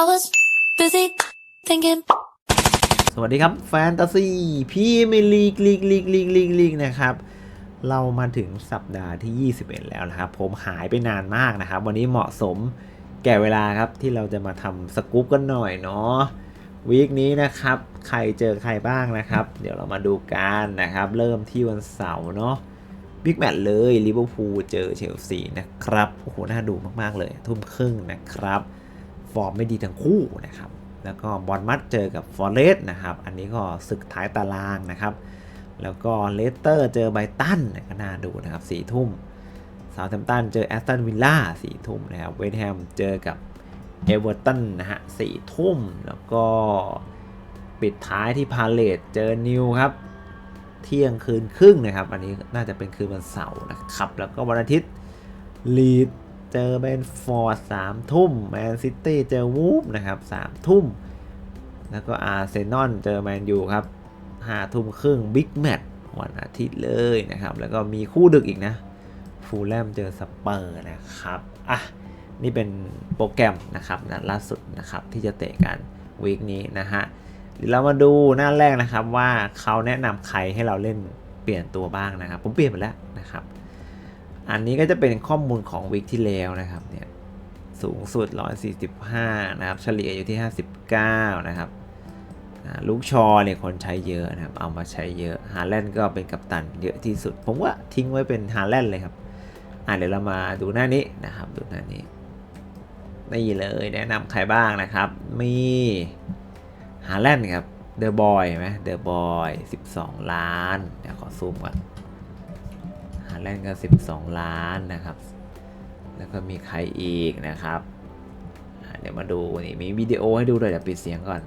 I was busy thinking. สวัสดีครับ แฟนตาซีพีเมลีกลีกลีกลีกลีกลีกนะครับ เรามาถึงสัปดาห์ที่ 21 แล้วนะครับ ผมหายไปนานมากนะครับ วันนี้เหมาะสมแก่เวลาครับที่เราจะมาทำสกู๊ปกันหน่อยเนาะวีคนี้นะครับ ใครเจอใครบ้างนะครับ เดี๋ยวเรามาดูกันนะครับ เริ่มที่วันเสาร์เนาะบิ๊กแมตช์เลยลิเวอร์พูลเจอเชลซีนะครับโอ้โหน่าดูมากๆเลย ทุ่มครึ่งนะครับ ฟอร์มไม่ดีทั้งคู่นะครับ แล้วก็บอลมัดเจอกับฟอร์เรสต์นะครับ อันนี้ก็ศึกท้ายตารางนะครับ แล้วก็เลสเตอร์เจอไบตันก็น่าดูนะครับสี่ทุ่มซา u t แ a มตันเจอแอสตันวิลล่าสี่ทุ่มนะครับ เวสต์แฮมเจอกับเอเวอร์ตันนะฮะสี่ทุ่ม แล้วก็ปิดท้ายที่พาเลตเจอนิวครับเที่ยงคืนครึ่งนะครับ อันนี้น่าจะเป็นคืนวันเสาร์นะครับ แล้วก็วันอาทิตย์ลีด เจอแมนฟอร์ดสามทุ่มแมนซิตี้เจอวูฟนะครับสามทุ่ม แล้วก็อาร์เซนอลเจอแมนยูครับห้าทุ่มครึ่งบิ๊กแมตช์วันอาทิตย์เลยนะครับ แล้วก็มีคู่ดึกอีกนะฟูลแลมเจอสเปอร์นะครับอะนี่เป็นโปรแกรมนะครับนะล่าสุดนะครับที่จะเตะกันวีคนี้นะฮะเดี๋ยวเรามาดูหน้าแรกนะครับว่าเขาแนะนำใครให้เราเล่นเปลี่ยนตัวบ้างนะครับ ผมเปลี่ยนไปแล้วนะครับ อันนี้ก็จะเป็นข้อมูลของวีคที่แล้วนะครับเนี่ยสูงสุด 145 นะครับ เฉลี่ยอยู่ที่ 59 นะครับลูกชอเนี่ยคนใช้เยอะนะครับ เอามาใช้เยอะฮาแลนด์ก็เป็นกัปตันเยอะที่สุด ผมว่าทิ้งไว้เป็นฮาแลนด์เลยครับอ่าเดี๋ยวเรามาดูหน้านี้นะครับ ดูหน้านี้นี่เลยแนะนำใครบ้างนะครับ มีฮาแลนด์ครับเดอะบอยไหมเดอะบอย12 ล้านเดี๋ยวขอซูมก่อน แลนด์ก็ 12 ล้านนะครับ แล้วก็มีใครอีกนะครับเดี๋ยวมาดูนี่มีวิดีโอให้ดูด้วยเดี๋ยวปิดเสียงก่อน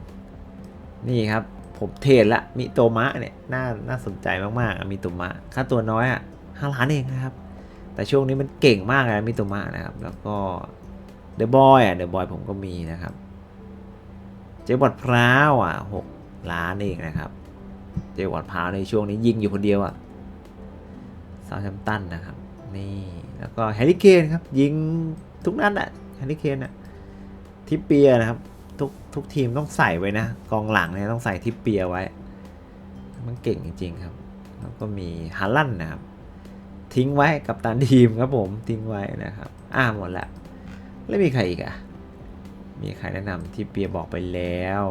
นี่ครับผมเทรดละมิโตมะเนี่ยน่าน่าสนใจมากๆอะมิโตมะค่าตัวน้อยอะห้าล้านเองนะครับ แต่ช่วงนี้มันเก่งมากเลยมิโตมะนะครับ แล้วก็เดอะบอยอะเดอะบอยผมก็มีนะครับ เจบอดพร้าวอะหกล้านเองนะครับ เจบอดพร้าวในช่วงนี้ยิงอยู่คนเดียวอะา u t แ a มตันนะครับ นี่แล้วก็แฮร์รี่เคนครับ ยิงทุกนัดอะแฮร์รี่เคนอะทิปเปียนะครับ ทุกทุกทีมต้องใส่ไว้นะ กองหลังเนี่ยต้องใส่ทิปเปียไว้ มันเก่งจริงๆครับ แล้วก็มีฮาลันนะครับ ทิ้งไว้กับตันทีมครับผมทิ้งไว้นะครับ อ่าหมดละแล้วมีใครอีกอะมีใครแนะนำที่เปียบอกไปแล้ว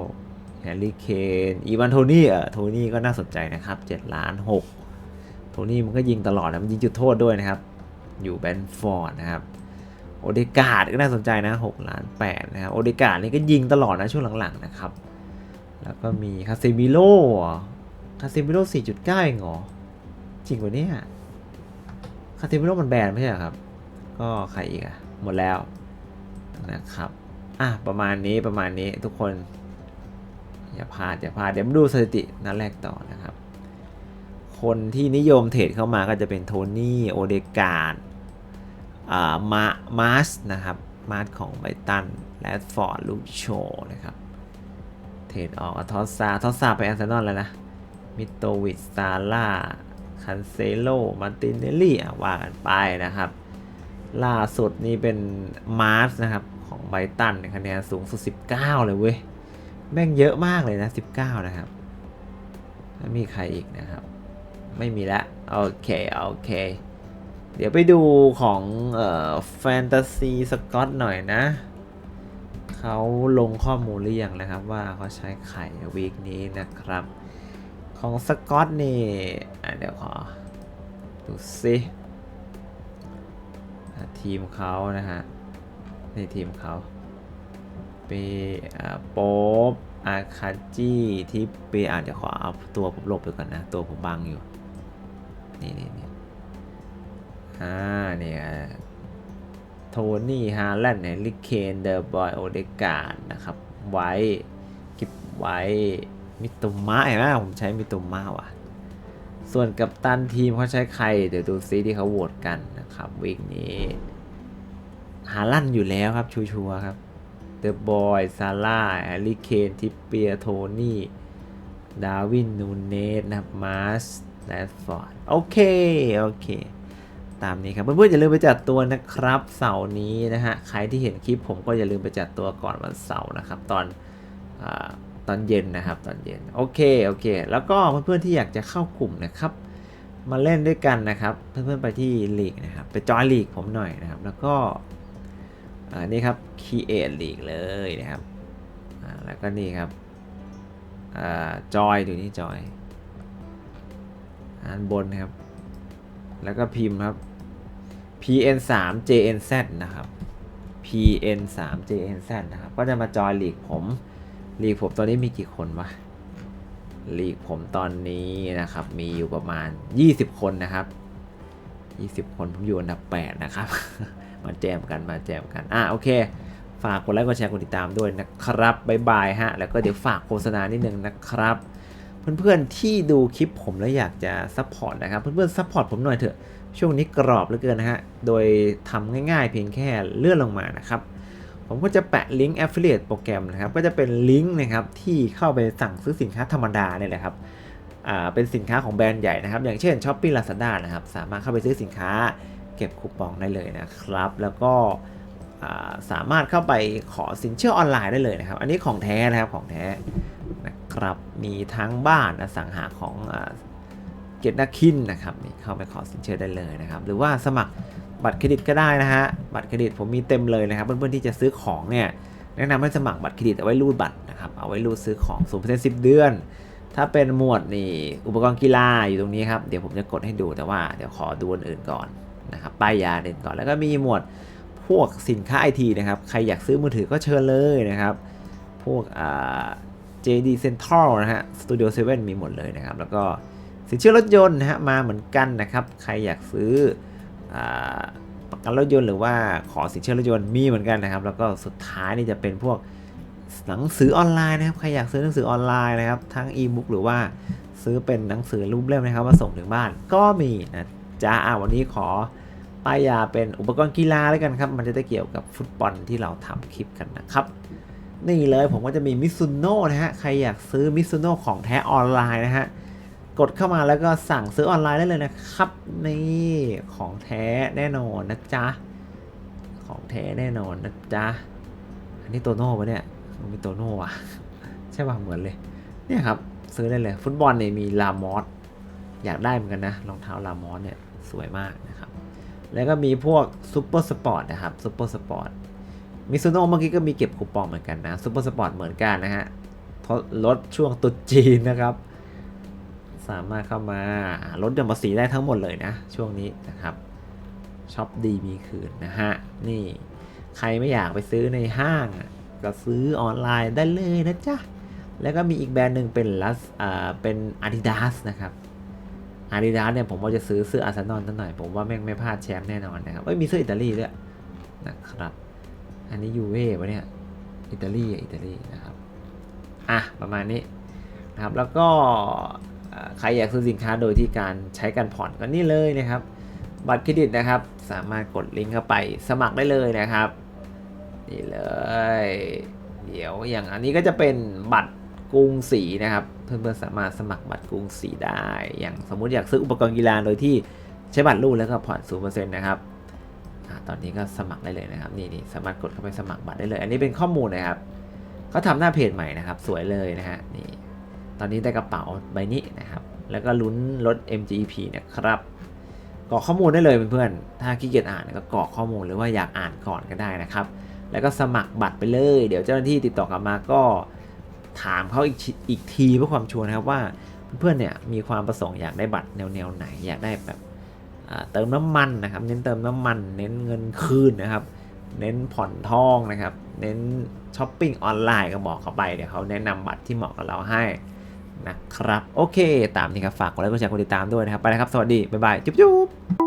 แฮร์รี่เคนอีวานโทนี่เออโทนี่ก็น่าสนใจนะครับ 7 ล้าน6 โทนี่มันก็ยิงตลอดนะมันยิงจุดโทษด้วยนะครับ อยู่แบนฟอร์ดนะครับโอเดกาดก็น่าสนใจนะ6ล้าน8นะครับโอเดกาดนี่ก็ยิงตลอดนะช่วงหลังๆนะครับ แล้วก็มีคาเซมิโร่คาเซมิโร่4.9เองเหรอจริงกว่านี้คาเทมิโรมันแบนไม่ใช่เหรอครับ ก็ใครอีกอะหมดแล้วนะครับอะประมาณนี้ประมาณนี้ทุกคน อย่าพลาดอย่าพลาดเดี๋ยวมาดูสถิตินัดแรกต่อนะครับ คนที่นิยมเทรดเข้ามาก็จะเป็นโทนี่ โอเดการ์ดมามาสนะครับ มาสของไบตันแรดฟอร์ดลูกโชนะครับ เทรดออกอะทอสซา ทอสซาไปแอนเซนอลแล้วนะ มิโตวิชซาร่าคันเซโล มาร์ตินเนลลี่อะว่ากันไปนะครับ ล่าสุดนี่เป็นมาร์สนะครับของไบตันคะแนนสูงสุด 19 เลยเว้ย แม่งเยอะมากเลยนะ 19 นะครับแล้วมีใครอีกนะครับ ไม่มีละโอเค โอเค เดี๋ยวไปดูของเอ่อแฟนตาซีสกอตหน่อยนะ เขาลงข้อมูลหรือยังนะครับว่าเขาใช้ไข่วีคนี้นะครับ ของสกอตนี่อะเดี๋ยวขอ ดูสิทีมเขานะฮะนี่ทีมเขาเปอ่าโป๊บอาคาจิที่เปอ่านเดี๋ยวขอเอาตัวผมหลบไปก่อนนะ ตัวผมบังอยู่ นี่นี่นี่อ่าเนี่ยโทนี่ฮาแลนด์เฮลิเคนเดอร์บอยโอเดกาดนะครับ ไว้กิบไว้มิโตมะเห็นไหมผมใช้มิโตมะว่ะ ส่วนกับตันทีมเขาใช้ใคร เดี๋ยวดูซิที่เขาโหวตกันนะครับวีคนี้ฮาลั่นอยู่แล้วครับ ชัวร์ๆครับเดอะบอยซาร่าแอลลี่เคน ทิปเปียโทนี่ ดาวิน นูเนสนะครับมาส แรดฟอร์ดโอเค โอเค ตามนี้ครับ เพื่อนๆอย่าลืมไปจัดตัวนะครับ เสาร์นี้นะฮะ ใครที่เห็นคลิปผมก็อย่าลืมไปจัดตัวก่อนวันเสาร์นะครับ ตอนอตอนเย็นนะครับ ตอนเย็น โอเค โอเค แล้วก็เพื่อนๆที่อยากจะเข้ากลุ่มนะครับ มาเล่นด้วยกันนะครับ เพื่อนๆไปที่ลีกนะครับ ไปจอยลีกผมหน่อยนะครับ แล้วก็นี่ครับ create ลีกเลยนะครับ แล้วก็นี่ครับอ่าจอยดูนี่จอย อันบนครับ แล้วก็พิมพ์ครับ pn 3 jnz นะครับ pn 3 jnz นะครับ ก็จะมาจอยลีกผมลีกผมตอนนี้มีกี่คนวะลีกผมตอนนี้นะครับ มีอยู่ประมาณ 20 คนนะครับ 20 คนผมอยู่อันดับ 8 นะครับ มาแจมกันมาแจมกันอะโอเค ฝากกดไลค์กดแชร์กดติดตามด้วยนะครับบ๊ายบายฮะแล้วก็เดี๋ยวฝากโฆษณานิดนึงนะครับ เพื่อนๆที่ดูคลิปผมแล้วอยากจะซัพพอร์ตนะครับ เพื่อนๆซัพพอร์ตผมหน่อยเถอะ ช่วงนี้กรอบเหลือเกินนะฮะ โดยทำง่ายๆ เพียงแค่เลื่อนลงมานะครับ ผมก็จะแปะลิงก์ affiliate โปรแกรมนะครับ ก็จะเป็นลิงก์นะครับที่เข้าไปสั่งซื้อสินค้าธรรมดาเนี่ยแหละครับอ่าเป็นสินค้าของแบรนด์ใหญ่นะครับ อย่างเช่น s h o p e e Lazada นะครับ สามารถเข้าไปซื้อสินค้าเก็บคูปองได้เลยนะครับ แล้วก็สามารถเข้าไปขอสินเชื่อออนไลน์ได้เลยนะครับ อันนี้ของแท้นะครับของแท้ นะครับ มีทั้งบ้านอสังหาของเกตนาคินนะครับนี่เข้าไปขอสินเชื่อได้เลยนะครับ หรือว่าสมัครบัตรเครดิตก็ได้นะฮะบัตรเครดิตผมมีเต็มเลยนะครับ เพื่อนๆที่จะซื้อของเนี่ยแนะนำให้สมัครบัตรเครดิตเอาไว้รูดบัตรนะครับเอาไว้รูดซื้อของ0% 10เดือน ถ้าเป็นหมวดนี่อุปกรณ์กีฬาอยู่ตรงนี้ครับเดี๋ยวผมจะกดให้ดูแต่ว่าเดี๋ยวขอดูอันอื่นก่อนนะครับป้ายยาเด่นก่อนแล้วก็มีหมวดพวกสินค้าไอทีนะครับใครอยากซื้อมือถือก็เชิญเลยนะครับ พวกอ่า JD Central นะฮะ Studio 7 มีหมดเลยนะครับ แล้วก็สินเชื่อรถยนต์นะฮะ มาเหมือนกันนะครับ ใครอยากซื้ออ่าประกันรถยนต์หรือว่าขอสินเชื่อรถยนต์มีเหมือนกันนะครับ แล้วก็สุดท้ายนี่จะเป็นพวกหนังสือออนไลน์นะครับ ใครอยากซื้อหนังสือออนไลน์นะครับ ทั้งอีบุ๊กหรือว่าซื้อเป็นหนังสือรูปเล่มนะครับมาส่งถึงบ้านก็มีนะจ๊ะอะวันนี้ขอป้ายยาเป็นอุปกรณ์กีฬาแล้วกันครับ มันจะได้เกี่ยวกับฟุตบอลที่เราทำคลิปกันนะครับ นี่เลยผมก็จะมีมิซุโน่นะฮะ ใครอยากซื้อมิซุโน่ของแท้ออนไลน์นะฮะ กดเข้ามาแล้วก็สั่งซื้อออนไลน์ได้เลยนะครับ นี่ของแท้แน่นอนนะจ๊ะ ของแท้แน่นอนนะจ๊ะ อันนี้โตโน่ปะเนี่ยมันมีโตโน่อะใช่ป่ะเหมือนเลย เนี่ยครับ ซื้อได้เลย ฟุตบอลเนี่ยมีลามอสอยากได้เหมือนกันนะรองเท้าลามอสเนี่ยสวยมากนะครับ แล้วก็มีพวกซูเปอร์สปอร์ตนะครับซูเปอร์สปอร์ต มิซูโน่เมื่อกี้ก็มีเก็บคูปองเหมือนกันนะซูเปอร์สปอร์ตเหมือนกันนะฮะลดช่วงตรุษจีนนะครับ สามารถเข้ามาลดหย่อนภาษีได้ทั้งหมดเลยนะ ช่วงนี้นะครับช็อปดีมีคืนนะฮะ นี่ใครไม่อยากไปซื้อในห้าง ก็ซื้อออนไลน์ได้เลยนะจ๊ะ แล้วก็มีอีกแบรนด์หนึ่งเป็นลัสอ่าเป็น Adidas นะครับ Adidas เนี่ยผมว่าจะซื้อเสื้ออาร์เซนอลตั้งหน่อย ผมว่าแม่งไม่พลาดแชมป์แน่นอนนะครับเอ้ยมีเสื้ออิตาลีด้วยนะครับ อันนี้ยูเว่ปะเนี่ย อิตาลีอิตาลีนะครับ อะ ประมาณนี้นะครับ แล้วก็ใครอยากซื้อสินค้าโดยที่การใช้การผ่อนก็นี่เลยนะครับ บัตรเครดิตนะครับ สามารถกดลิงก์เข้าไปสมัครได้เลยนะครับ นี่เลย เดี๋ยวอย่างอันนี้ก็จะเป็นบัตรกรุงศรีนะครับ เพื่อนๆสามารถสมัครบัตรกรุงศรีได้ อย่างสมมุติอยากซื้ออุปกรณ์กีฬาโดยที่ใช้บัตรรูดแล้วก็ผ่อนศูนเปอร์เซ็นต์นะครับ ตอนนี้ก็สมัครได้เลยนะครับนี่นี่สามารถกดเข้าไปสมัครบัตรได้เลย อันนี้เป็นข้อมูลนะครับเขาทำหน้าเพจใหม่นะครับ สวยเลยนะฮะนี่ตอนนี้ได้กระเป๋าใบนี้นะครับ แล้วก็ลุ้นรถ MGP นะครับกรอกข้อมูลได้เลยเพื่อนๆ ถ้าขี้เกียจอ่านก็กรอกข้อมูลหรือว่าอยากอ่านก่อนก็ได้นะครับ แล้วก็สมัครบัตรไปเลย เดี๋ยวเจ้าหน้าที่ติดต่อกลับมาก็ถามเขาอีกอีกทีเพื่อความชัวร์นะครับว่าเพื่อนๆเนี่ยมีความประสงค์อยากได้บัตรแนวๆไหนอยากได้แบบ เติมน้ำมันนะครับเน้นเติมน้ำมัน เน้นเงินคืนนะครับ เน้นผ่อนทองนะครับ เน้นช้อปปิ้งออนไลน์ก็บอกเขาไปเดี๋ยวเขาแนะนำบัตรที่เหมาะกับเราให้นะครับ โอเค ตามนี้ครับ ฝากกดไลค์กดแชร์กดติดตามด้วยนะครับ ไปแล้วครับ สวัสดี บ๊ายบาย จุ๊บ